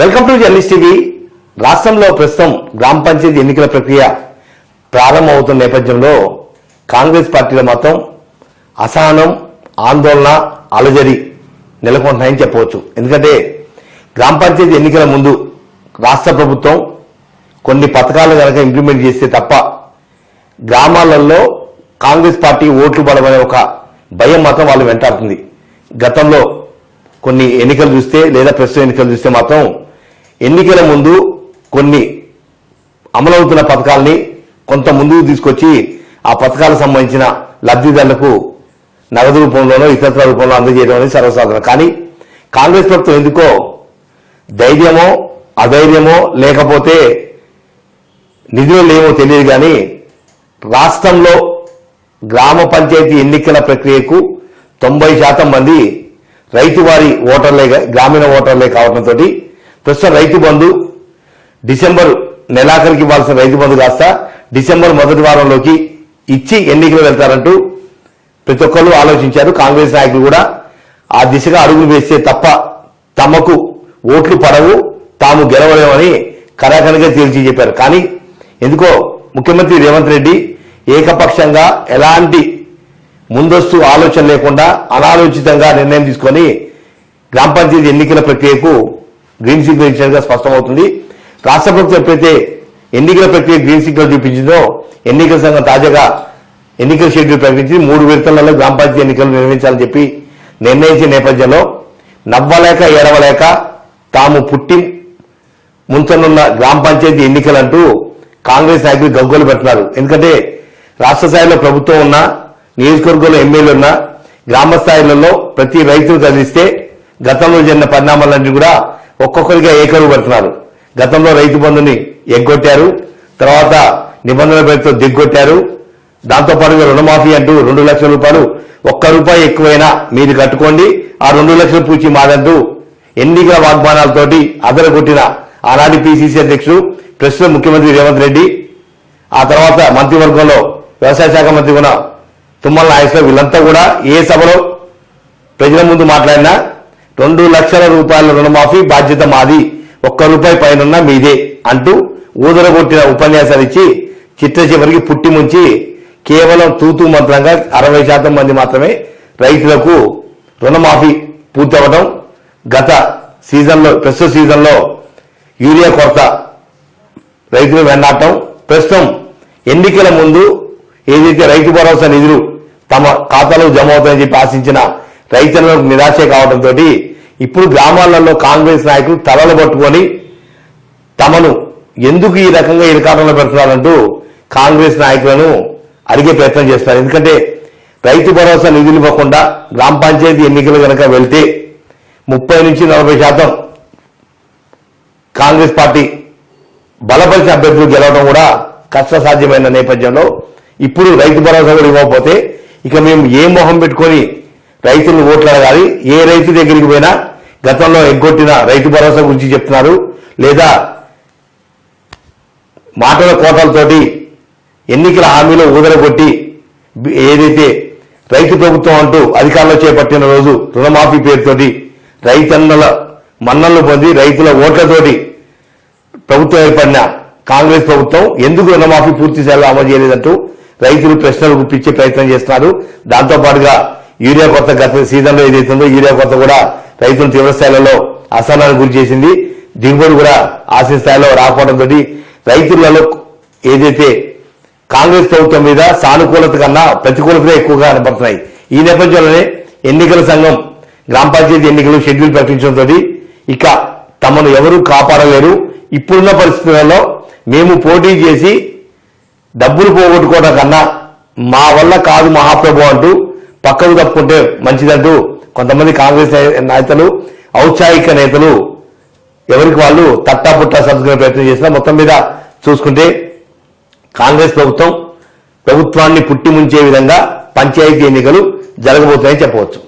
Welcome to journalist TV. రాష్ట్రంలో ప్రస్తుతం గ్రామ పంచాయతీ ఎన్నికల ప్రక్రియ ప్రారంభమవుతున్న నేపథ్యంలో కాంగ్రెస్ పార్టీలో మొత్తం అసహనం ఆందోళన అలజడి నెలకొంటున్నాయని చెప్పవచ్చు. ఎందుకంటే గ్రామ పంచాయతీ ఎన్నికల ముందు రాష్ట్ర ప్రభుత్వం కొన్ని పథకాలు కనుక ఇంప్లిమెంట్ చేస్తే తప్ప గ్రామాలలో కాంగ్రెస్ పార్టీ ఓట్లు పడమనే ఒక భయం మాత్రం వాళ్ళు వెంటాడుతుంది. గతంలో కొన్ని ఎన్నికలు చూస్తే లేదా ప్రస్తుత ఎన్నికలు చూస్తే మాత్రం ఎన్నికల ముందు కొన్ని అమలవుతున్న పథకాల్ని కొంత ముందుకు తీసుకొచ్చి ఆ పథకాలకు సంబంధించిన లబ్ధిదారులకు నగదు రూపంలోనో ఇతరత్ర రూపంలో అందజేయడం అనేది సర్వసాధారణం. కానీ కాంగ్రెస్ ప్రభుత్వం ఎందుకో ధైర్యమో అధైర్యమో లేకపోతే నిధులు లేమో తెలియదు కానీ రాష్ట్రంలో గ్రామ పంచాయతీ ఎన్నికల ప్రక్రియకు తొంభై శాతం మంది రైతు వారి ఓటర్లే గ్రామీణ ఓటర్లే కావడంతో ప్రస్తుతం రైతు బంధు డిసెంబర్ నెలాఖరికి ఇవ్వాల్సిన రైతు బంధు కాస్త డిసెంబర్ మొదటి వారంలోకి ఇచ్చి ఎన్నికలు వెళ్తారంటూ ప్రతి ఒక్కరు ఆలోచించారు. కాంగ్రెస్ నాయకులు కూడా ఆ దిశగా అడుగులు వేస్తే తప్ప తమకు ఓట్లు పడవు తాము గెలవలేమని కరాఖనిగా తేల్చి చెప్పారు. కానీ ఎందుకో ముఖ్యమంత్రి రేవంత్ రెడ్డి ఏకపక్షంగా ఎలాంటి ముందస్తు ఆలోచన లేకుండా అనాలోచితంగా నిర్ణయం తీసుకొని గ్రామ పంచాయతీ ఎన్నికల ప్రక్రియకు గ్రీన్ సిగ్నల్ ఇచ్చినట్టుగా స్పష్టమవుతుంది. రాష్ట్ర ప్రభుత్వం ఎప్పుడైతే ఎన్నికల ప్రక్రియ గ్రీన్ సిగ్నల్ చూపించిందో ఎన్నికల సంఘం తాజాగా ఎన్నికల షెడ్యూల్ ప్రకటించి మూడు విడతలలో గ్రామ పంచాయతీ ఎన్నికలు నిర్వహించాలని చెప్పి నిర్ణయించిన నేపథ్యంలో నవ్వలేక ఏడవలేక తాము పుట్టి ముంచనున్న గ్రామ పంచాయతీ ఎన్నికలంటూ కాంగ్రెస్ నాయకులు గగ్గోలు పెడుతున్నారు. ఎందుకంటే రాష్ట్ర స్థాయిలో ప్రభుత్వం ఉన్నా నియోజకవర్గంలో ఎమ్మెల్యేలు ఉన్నా గ్రామ స్థాయిలలో ప్రతి రైతును కదిలిస్తే గతంలో జరిగిన పరిణామాలన్నీ కూడా ఒక్కొక్కరిగా ఏకరువు పెడుతున్నారు. గతంలో రైతు బంధుని ఎగ్గొట్టారు తర్వాత నిబంధనల పేరుతో దిగ్గొట్టారు. దాంతో పాటుగా రుణమాఫీ అంటూ రెండు లక్షల రూపాయలు ఒక్క రూపాయి ఎక్కువైనా మీరు కట్టుకోండి ఆ రెండు లక్షల పూచి మాదంటూ ఎన్నికల వాగ్దానాలతోటి అదరగొట్టిన ఆనాటి పిసిసి అధ్యక్షుడు ప్రస్తుతం ముఖ్యమంత్రి రేవంత్ రెడ్డి ఆ తర్వాత మంత్రివర్గంలో వ్యవసాయ శాఖ మంత్రి ఉన్న తుమ్మల నాగేశ్వర వీళ్ళంతా కూడా ఏ సభలో ప్రజల ముందు మాట్లాడినా రెండు లక్షల రూపాయల రుణమాఫీ బాధ్యత మాది. ఒక్క రూపాయి పైన మీదే అంటూ ఊదరగొట్టిన ఉపన్యాసాలు ఇచ్చి చిట్ట చివరికి పుట్టి ముంచి కేవలం తూతూ మంత్రంగా అరవై శాతం మంది మాత్రమే రైతులకు రుణమాఫీ పూర్తవడం గత సీజన్లో ప్రస్తుత సీజన్లో యూరియా కొరత రైతులు వెన్నాటం ప్రస్తుతం ఎన్నికల ముందు ఏదైతే రైతు భరోసా నిధులు తమ ఖాతాలో జమ అవుతాయని చెప్పి ఆశించిన రైతులకు నిరాశ కావడంతో ఇప్పుడు గ్రామాలలో కాంగ్రెస్ నాయకులు తలలు పట్టుకొని తమను ఎందుకు ఈ రకంగా ఇరకాటంలో పెడుతున్నారంటూ కాంగ్రెస్ నాయకులను అడిగే ప్రయత్నం చేస్తారు ఎందుకంటే రైతు భరోసా నిధులు ఇవ్వకుండా గ్రామ పంచాయతీ ఎన్నికలు కనుక వెళ్తే ముప్పై నుంచి నలభై శాతం కాంగ్రెస్ పార్టీ బలపరిచిన అభ్యర్థులు గెలవడం కూడా కష్టసాధ్యమైన నేపథ్యంలో ఇప్పుడు రైతు భరోసా కూడా ఇవ్వకపోతే ఇక మేము ఏ మొహం పెట్టుకొని రైతులను ఓట్లు అడగాలి ఏ రైతు దగ్గరికి పోయినా గతంలో ఎగ్గొట్టిన రైతు భరోసా గురించి చెప్తున్నారు. లేదా మాటల కోటలతోటి ఎన్నికల హామీలో ఊదరగొట్టి ఏదైతే రైతు ప్రభుత్వం అంటూ అధికారంలో చేపట్టిన రోజు రుణమాఫీ పేరుతోటి రైతన్నల మన్నలు పొంది రైతుల ఓట్లతోటి ప్రభుత్వం ఏర్పడిన కాంగ్రెస్ ప్రభుత్వం ఎందుకు రుణమాఫీ పూర్తి స్థాయిలో అమలు చేయలేదంటూ రైతులు ప్రశ్నలు గుప్పించే ప్రయత్నం చేస్తున్నారు. దాంతోపాటుగా యూరియా కొత్త గత సీజన్లో ఏదైతుందో యూరియా కొత్త కూడా రైతులు తీవ్రస్థాయిలలో అసహనానికి గురి చేసింది. దిగుబడి కూడా ఆశిత స్థాయిలో రాకపోవడంతో రైతులలో ఏదైతే కాంగ్రెస్ ప్రభుత్వం మీద సానుకూలత కన్నా ప్రతికూలత ఎక్కువగా కనబడుతున్నాయి ఈ నేపథ్యంలోనే ఎన్నికల సంఘం గ్రామ పంచాయతీ ఎన్నికలు షెడ్యూల్ ప్రకటించడంతో ఇక తమను ఎవరూ కాపాడలేరు. ఇప్పుడున్న పరిస్థితులలో మేము పోటీ చేసి డబ్బులు పోగొట్టుకోవడం కన్నా మా వల్ల కాదు మహాప్రభు అంటూ పక్కకు తప్పుకుంటే మంచిదంటూ కొంతమంది కాంగ్రెస్ నేతలు ఔత్సాహిక నేతలు ఎవరికి వాళ్ళు తట్టా పుట్టా సర్దుకునే ప్రయత్నం చేసినా మొత్తం మీద చూసుకుంటే కాంగ్రెస్ ప్రభుత్వం ప్రభుత్వాన్ని పుట్టి ముంచే విధంగా పంచాయతీ ఎన్నికలు జరగబోతున్నాయని చెప్పవచ్చు.